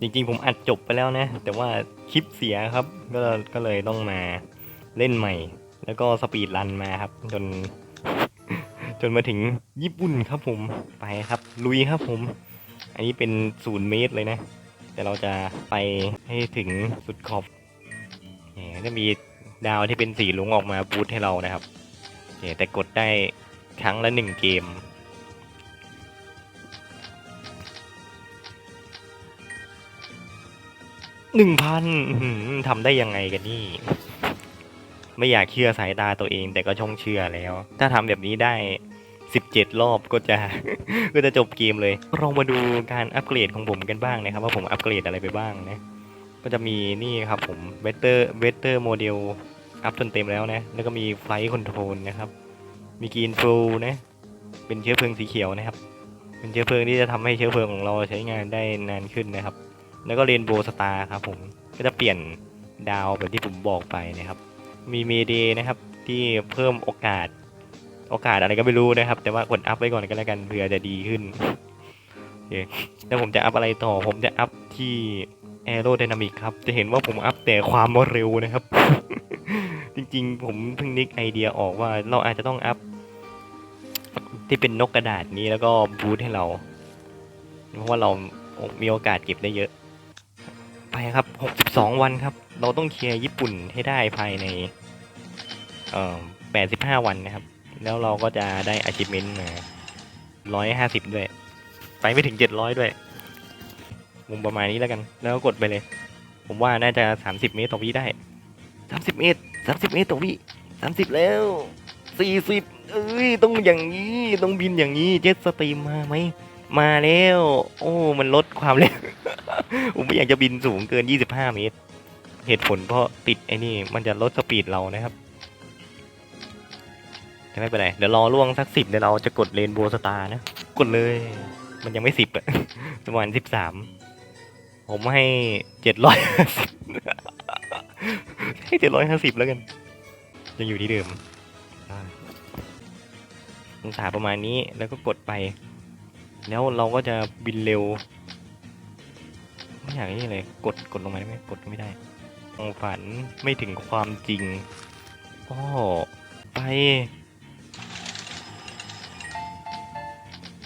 จริงๆผมอัดจบไปแล้วนะ แต่ว่าคลิปเสียครับ ก็ก็เลยต้องมาเล่นใหม่ แล้วก็สปีดรันมาครับ จน จนมาถึงญี่ปุ่นครับผมไปครับ ลุยครับผม อันนี้เป็นศูนย์เมตรเลยนะ แต่เราจะไปให้ถึงสุดขอบเนี่ยจะมีดาวที่เป็นสีลุงออกมาบูทให้เรานะครับเนี่ยแต่กดได้ครั้งละหนึ่งเกม หนึ่งพันทำได้ยังไงกันนี่ ไม่อยากเชื่อสายตาตัวเอง แต่ก็ช่องเชื่อแล้ว ถ้าทำแบบนี้ได้ 17 รอบก็จะก็จะจบเกมเลยเรามาดูการอัปเกรดของผมกันบ้างนะครับ ว่าผมอัปเกรดอะไรไปบ้างนะก็จะมีนี่ครับผมเวเตอร์เวเตอร์โมเดลอัพจนเต็มแล้วนะ แล้วก็มีไฟคอนโทรลนะครับ มีกรีนฟลูนะ เป็นเชื้อเพลิงสีเขียวนะครับ เป็นเชื้อเพลิงที่จะทำให้เชื้อเพลิงของเราใช้งานได้นานขึ้นนะครับ แล้วก็เรนโบว์สตาร์ครับผมก็จะเปลี่ยนดาวแบบที่ผมบอกไปนะครับ มีเมเดนะครับที่เพิ่มโอกาสโอกาสอะไรก็ไม่รู้นะครับ แต่ว่ากดอัพไว้ก่อนก็แล้วกันเผื่อจะดีขึ้นโอเคแล้วผมจะอัพอะไรต่อ ผมจะอัพที่ a e r o d y n a m i c ครับ จะเห็นว่าผมอัพแต่ความเร็วนะครับ จริงๆ ผมเพิ่งนึกไอเดียออกว่าเราอาจจะต้องอัพที่เป็นนกกระดาษนี้แล้วก็บูทให้เรา เพราะว่าเรามีโอกาสเก็บได้เยอะ ไปครับ62วันครับ เราต้องเคลียร์ญี่ปุ่นให้ได้ภายในเอ่อ85 วันนะครับ แล้วเราก็จะได้ achievement มา150 ด้วย ไปไม่ถึง 700 ด้วย มุมประมาณนี้แล้วกัน แล้วก็กดไปเลย ผมว่าน่าจะ 30 เมตรต่อวิได้ 30 เมตร 30 เมตรต่อวิ30 แล้ว 40 เอ้ย ต้องอย่างนี้ ต้องบินอย่างนี้ เจ็ตสตรีมมาไหม มาแล้ว โอ้ มันลดความเร็ว ผมไม่อยากจะบินสูงเกิน 25 เมตร เหตุผลเพราะติดไอ้นี่ มันจะลดสปีดเรานะครับแต่ไม่เป็นไรเดี๋ยวรอล่วงสักสิบเดี๋ยวเราจะกดเรนโบสตาร์นะ กดเลย มันยังไม่สิบอะประมาณสิบสามผมให้เจ็ดร้อยห้าสิบให้เจ็ดร้อยห้าสิบแล้วกัน ยังอยู่ที่เดิมอ่าองศาประมาณนี้แล้วก็กดไป แล้วเราก็จะบินเร็ว ไม่อยากนี่เลย กดกดลงมาได้ไหมกดไม่ได้ความฝันไม่ถึงความจริงอ้ไป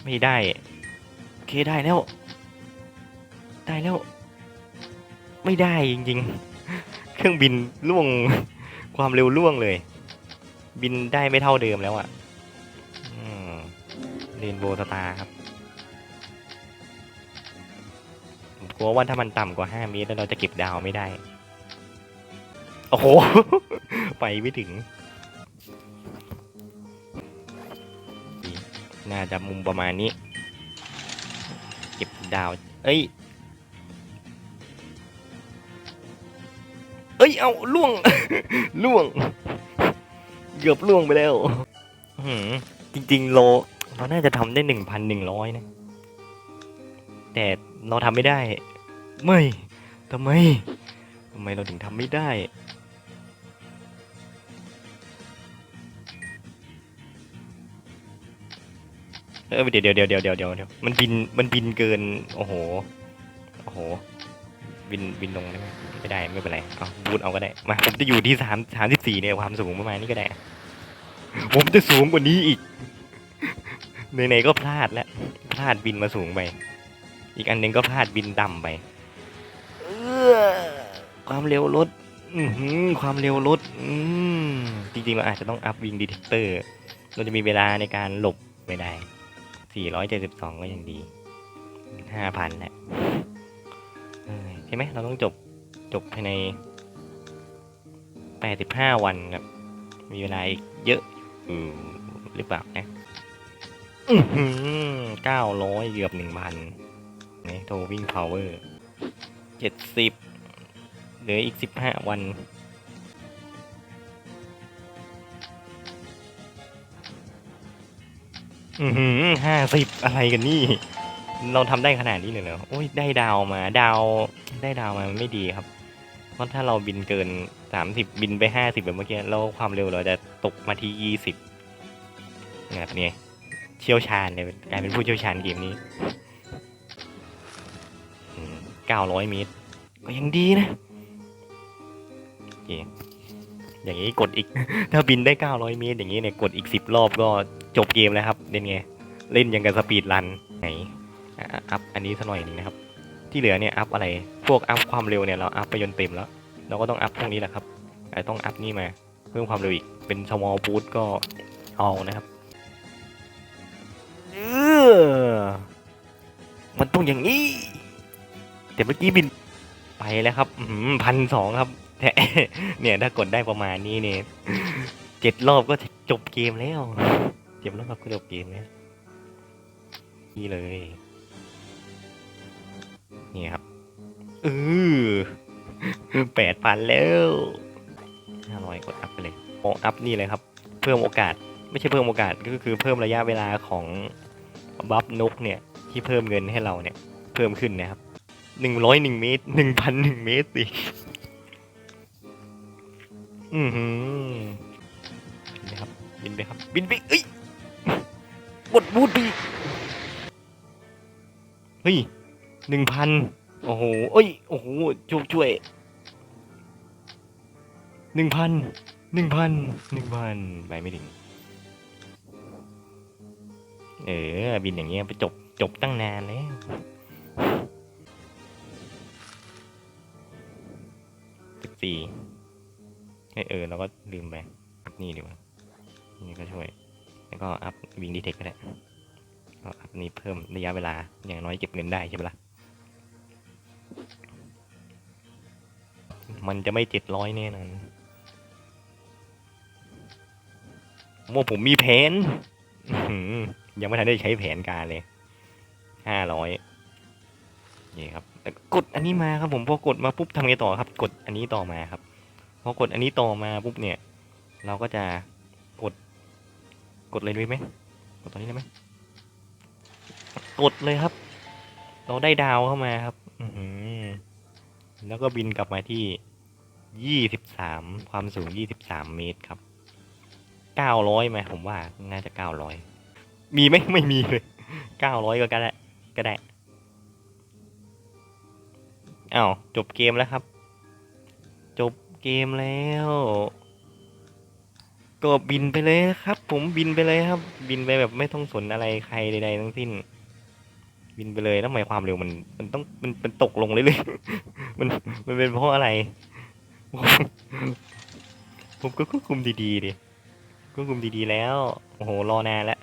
ไม่ได้ โอเคได้แล้ว ได้แล้ว ไม่ได้จริงๆ เครื่องบินล่วงความเร็วล่วงเลย บินได้ไม่เท่าเดิมแล้วอะ่ะเรนโบว์สตาร์ครับ ลัวว่าถ้ามันต่ำกว่า5เมตรแล้วเราจะเก็บดาวไม่ได้ โอ้โห ไปไม่ถึง น่าจะมุมประมาณนี้ เก็บดาว เอ้ย เอ้ย เอาล่วง ล่วง เกือบล่วงไปแล้วจริง ๆ โล เราน่าจะทำได้หนึ่งพันหนึ่งร้อยนะ แต่เราทำไม่ได้ ไม่ ทำไม ทำไมเราถึงทำไม่ได้ เออเดี๋ยวเดี๋ยวเดี๋ยวเดี๋ยวเดี๋ยวเดี๋ยวมันบิน มันบินเกิน โอ้โห โอ้โห บิน บินลงได้ไหมไม่ได้ ไม่เป็นไร เอาบูทเอาก็ได้ มา ผมจะอยู่ที่สามสามสิบสี่เนี่ยความสูงประมาณนี้ก็ได้ ผมจะสูงกว่านี้อีกไหนๆก็พลาดแล้ว พลาดบินมาสูงไป อีกอันนึงก็พลาดบินต่ำไป ออความเร็วลดอืความเร็วลดอืมจริงๆ เราอาจจะต้องอัพวิงดีเทคเตอร์ เราจะมีเวลาในการหลบไม่ได้ 472 ก็ยังดี 5,000แหละใช่ไหม เราต้องจบจบภายใน 85 วันครับ มีเวลาอีกเยอะอหรือเปล่านะ900 เกือบ 1,000นี่โทวิ่งพาวเวอร์ 70เหลืออีก15วัน อือหือห้าสิบอะไรกันนี่ เราทำได้ขนาดนี้เลยเหรอโอ้ยได้ดาวมา ดาวได้ดาวมามันไม่ดีครับ เพราะถ้าเราบินเกินสามสิบบินไปห้าสิบแบบเมื่อกี้แล้วความเร็วเราจะตกมาที่ยี่สิบเนี่ยเป็นไงเชี่ยวชาญเลยกลายเป็นผู้เชี่ยวชาญเกมนี้ 900เมตร ก็ยังดีนะโอเคอย่างนี้กดอีก ถ้าบินได้ 900 เมตร อย่างนี้เนี่ยกดอีก 10 รอบก็จบเกมแล้วครับเล่นไง เล่นยังกับสปีดรันไหนอะอัพอันนี้สักหน่อยหนึงนะครับ ที่เหลือเนี่ยอัพอะไร พวกอัพความเร็วเนี่ยเราอัพไปจนเต็มแล้ว เราก็ต้องอัพพวกนี้แหละครับอาจจะต้องอัพนี่มาเพิ่มความเร็วอีก เป็น small boost ก็เอานะครับเออมันต้องอย่างนี้ แต่เมื่อกี้บินไปแล้วครับพันสองครับแเนี่ยถ้ากดได้ประมาณนี้เนี่ยเจ็ดรอบก็จบเกมแล้วเจ็ดรอบก็จบเกมแล้วนี่เลย นี่ครับเออแปดพันแล้วห้าร้อยกดอัพไปเลยโออัพนี่เลยครับ เพิ่มโอกาส ไม่ใช่เพิ่มโอกาสก็คือเพิ่มระยะเวลาของบัฟนกเนี่ย ที่เพิ่มเงินให้เราเนี่ย เพิ่มขึ้นนะครับ หนึ่งร้อยหนึ่งเมตรหนึ่งพันหนึ่งเมตรสิอือหือบินไปครับ บินไปครับ บินไปเอ้ยบดบูดไปอีเฮ้ยหนึ่งพันโอ้โหเอ้ย โอ้โห ช่วยช่วยหนึ่งพันหนึ่งพันหนึ่งพันไปไม่ถึง เออ บินอย่างเงี้ยไปจบจบตั้งนานแล้ว สี่เอยเออเราก็ลืมไปอัพนี่ดีกว่านี่ก็ช่วย แล้วก็อัพวิงดีเทคก็ได้ก็อัพนี้เพิ่มระยะเวลาอย่างน้อยเก็บเงินได้ใช่ไหมล่ะมันจะไม่เจ็ดร้อยแน่นอนผมว่าผมมีแผนยังไม่ทันได้ใช้แผนการเลยห้าร้อย นี่ครับกดอันนี้มาครับผมพอกดมาปุ๊บทำไงต่อครับ กดอันนี้ต่อมาครับพอกดอันนี้ต่อมาปุ๊บเนี่ย เราก็จะกด กดเลยได้ไหมกดตอนนี้ได้ไหมกดเลยครับ เราได้ดาวเข้ามาครับ อืแล้วก็บินกลับมาที่ยี่สิบสามความสูงยี่สิบสามเมตรครับเก้าร้อยไหมผมว่าน่าจะเก้าร้อยมีไหมไม่มีเลยเก้าร้อยก็ได้ก็ได้ อ้าวจบเกมแล้วครับ จบเกมแล้ว ก็บินไปเลยครับ ผมบินไปเลยครับ บินไปแบบไม่ต้องสนอะไรใครใดๆทั้งสิ้น บินไปเลยแล้วทำไมความเร็วมันมันต้องมันมันตกลงเลยเลยๆมันมันเป็นเพราะอะไร ผมก็ควบคุมดีๆดิควบคุมดีๆแล้ว โอ้โหรอนานแล้ว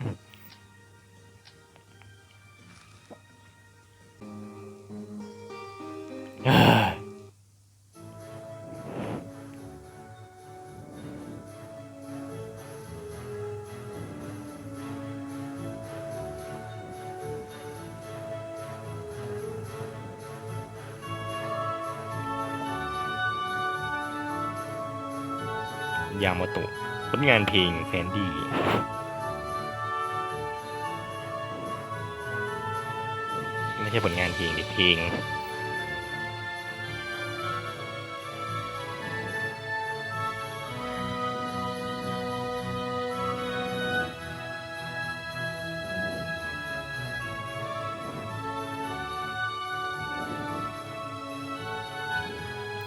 ยามาโตะผลงานเพลงแฟนดีไม่ใช่ผลงานเพลงดิเพลง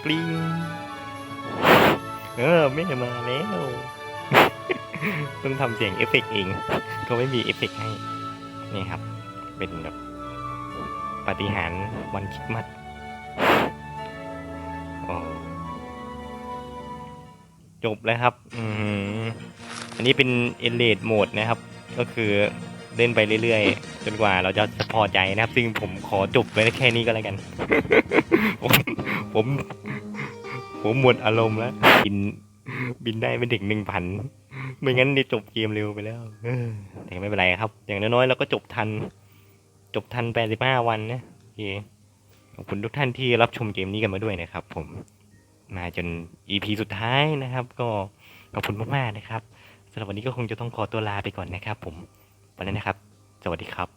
กลิ้ง เออไม่มาแล้วต้องทำเสียงเอฟเฟกต์เองก็ไม่มีเอฟเฟกต์ให้ นี่ครับ เป็นแบบปฏิหารวันคิดมัดจบแล้วครับ อือันนี้เป็นเอเลดโหมดนะครับ ก็คือเล่นไปเรื่อยๆ จนกว่าเราจะพอใจนะครับ ซึ่งผมขอจบไว้แค่นี้ก็แล้วกัน ผมผม ผมหมดอารมณ์แล้ว บิน บินได้ไม่ถึงหนึ่งพันไม่งั้นนี่จบเกมเร็วไปแล้วแต่ไม่เป็นไรครับ อย่างน้อยๆเราก็จบทัน จบทันแปดสิบห้าวันนะโอเคขอบคุณทุกท่านที่รับชมเกมนี้กันมาด้วยนะครับ ผม มาจน EP สุดท้ายนะครับ ก็ขอบคุณมากๆนะครับสำหรับวันนี้ก็คงจะต้องขอตัวลาไปก่อนนะครับ ผมวันนี้นะครับ สวัสดีครับ